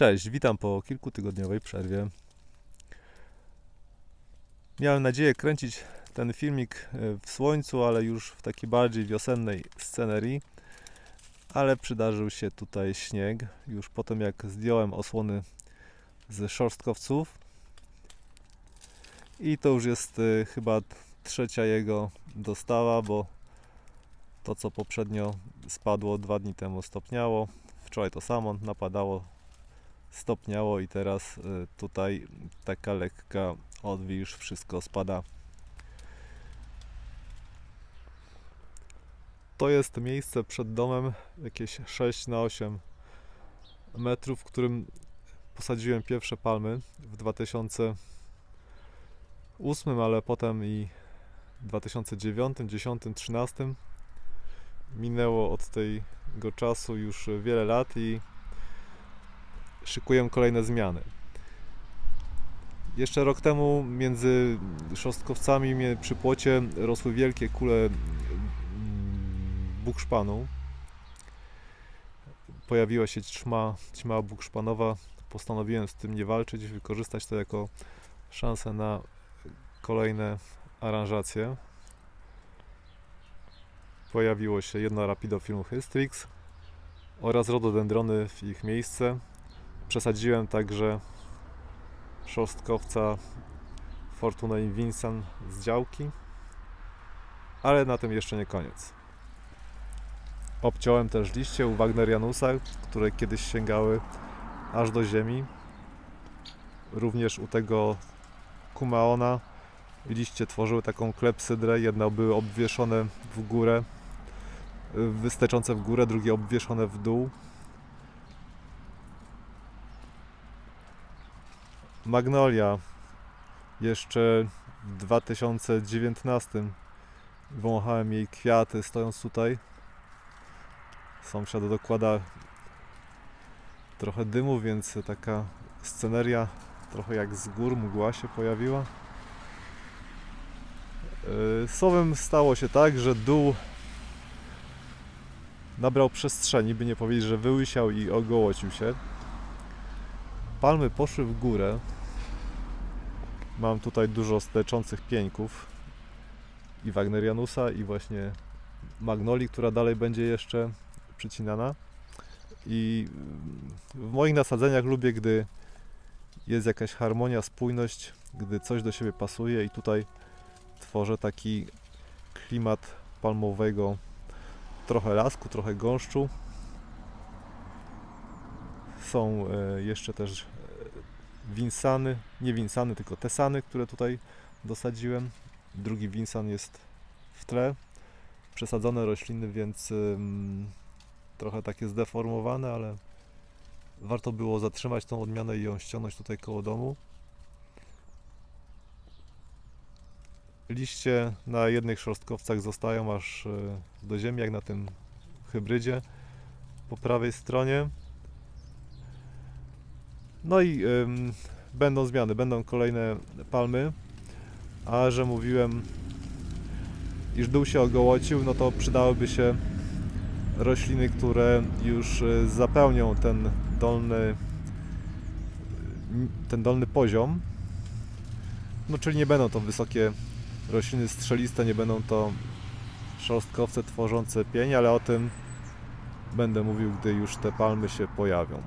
Cześć, witam po kilkutygodniowej przerwie. Miałem nadzieję kręcić ten filmik e, w słońcu, ale już w takiej bardziej wiosennej scenerii. Ale przydarzył się tutaj śnieg. Już po tym jak zdjąłem osłony z szorstkowców. I to już jest e, chyba trzecia jego dostawa, bo to co poprzednio spadło dwa dni temu stopniało. Wczoraj to samo napadało, stopniało i teraz y, tutaj taka lekka odwilż, wszystko spada. To jest miejsce przed domem, jakieś 6 na 8 metrów, w którym posadziłem pierwsze palmy w 2008, ale potem i 2009, 10, 13. Minęło od tego czasu już wiele lat i szykuję kolejne zmiany. Jeszcze rok temu między szostkowcami przy płocie rosły wielkie kule mm, bukszpanu. Pojawiła się ćma, ćma bukszpanowa. Postanowiłem z tym nie walczyć, wykorzystać to jako szansę na kolejne aranżacje. Pojawiło się jedno Rapidofilm Hystrix oraz rododendrony w ich miejsce. Przesadziłem także szostkowca Fortuna Vincent z działki, ale na tym jeszcze nie koniec. Obciąłem też liście u Wagnerianusa, które kiedyś sięgały aż do ziemi. Również u tego Kumaona liście tworzyły taką klepsydrę. Jedne były obwieszone w górę, wysteczące w górę, drugie obwieszone w dół. Magnolia jeszcze w 2019 wąchałem jej kwiaty stojąc tutaj. Sąsiad dokłada trochę dymu, więc taka sceneria trochę jak z gór mgła się pojawiła. Yy, Słowem stało się tak, że dół nabrał przestrzeni, by nie powiedzieć, że wyłysiał i ogołocił się. Palmy poszły w górę. Mam tutaj dużo steczących pieńków i Wagnerianusa i właśnie Magnolii, która dalej będzie jeszcze przycinana. I w moich nasadzeniach lubię, gdy jest jakaś harmonia, spójność, gdy coś do siebie pasuje i tutaj tworzę taki klimat palmowego, trochę lasku, trochę gąszczu. Są e, jeszcze też winsany, nie winsany, tylko tesany, które tutaj dosadziłem. Drugi winsan jest w tle. Przesadzone rośliny, więc ym, trochę takie zdeformowane, ale warto było zatrzymać tą odmianę i ją ściągnąć tutaj koło domu. Liście na jednych szorstkowcach zostają aż e, do ziemi, jak na tym hybrydzie po prawej stronie. No i ym, będą zmiany, będą kolejne palmy. A że mówiłem, iż dół się ogołocił, no to przydałyby się rośliny, które już y, zapełnią ten dolny, ten dolny poziom. No czyli nie będą to wysokie rośliny strzeliste, nie będą to szorstkowce tworzące pień, ale o tym będę mówił, gdy już te palmy się pojawią.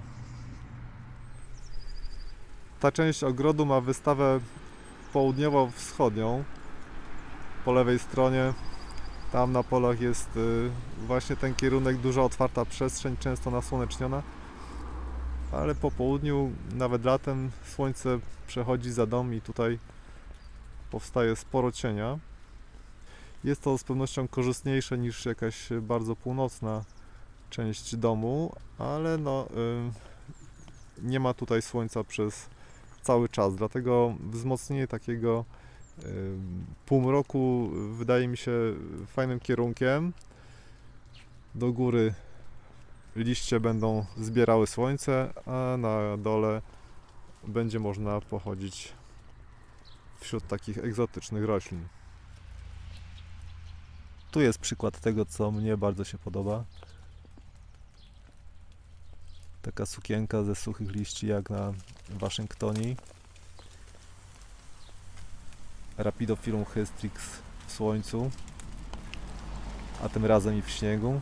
Ta część ogrodu ma wystawę południowo-wschodnią. Po lewej stronie, tam na polach jest y, właśnie ten kierunek, duża otwarta przestrzeń, często nasłoneczniona. Ale po południu, nawet latem, słońce przechodzi za dom i tutaj powstaje sporo cienia. Jest to z pewnością korzystniejsze niż jakaś bardzo północna część domu, ale no, y, nie ma tutaj słońca przez cały czas, dlatego wzmocnienie takiego półmroku wydaje mi się fajnym kierunkiem. Do góry liście będą zbierały słońce, a na dole będzie można pochodzić wśród takich egzotycznych roślin. Tu jest przykład tego, co mnie bardzo się podoba. Taka sukienka ze suchych liści jak na Waszyngtonii. Rapidofilum Hystrix w słońcu, a tym razem i w śniegu.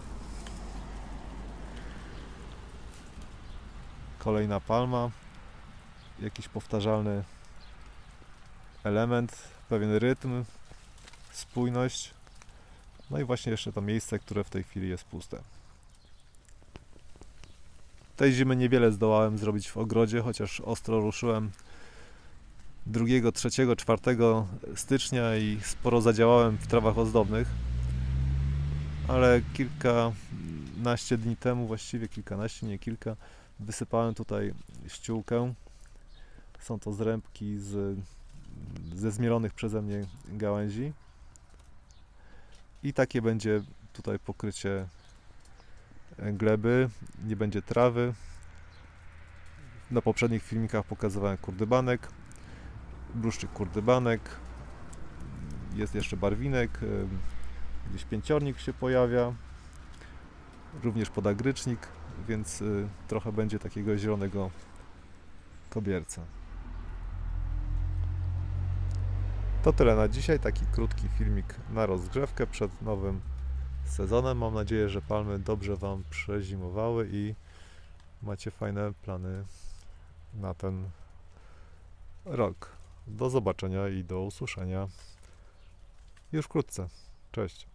Kolejna palma, jakiś powtarzalny element, pewien rytm, spójność. No i właśnie jeszcze to miejsce, które w tej chwili jest puste. Tej zimy niewiele zdołałem zrobić w ogrodzie, chociaż ostro ruszyłem 2, 3, 4 stycznia i sporo zadziałałem w trawach ozdobnych. Ale kilkanaście dni temu, właściwie kilkanaście, nie kilka, wysypałem tutaj ściółkę. Są to zrębki z, ze zmielonych przeze mnie gałęzi. I takie będzie tutaj pokrycie gleby, nie będzie trawy. Na poprzednich filmikach pokazywałem kurdybanek, bluszczyk kurdybanek, jest jeszcze barwinek, gdzieś pięciornik się pojawia, również podagrycznik, więc y, trochę będzie takiego zielonego kobierca. To tyle na dzisiaj, taki krótki filmik na rozgrzewkę przed nowym sezonem. Mam nadzieję, że palmy dobrze Wam przezimowały i macie fajne plany na ten rok. Do zobaczenia i do usłyszenia już wkrótce. Cześć.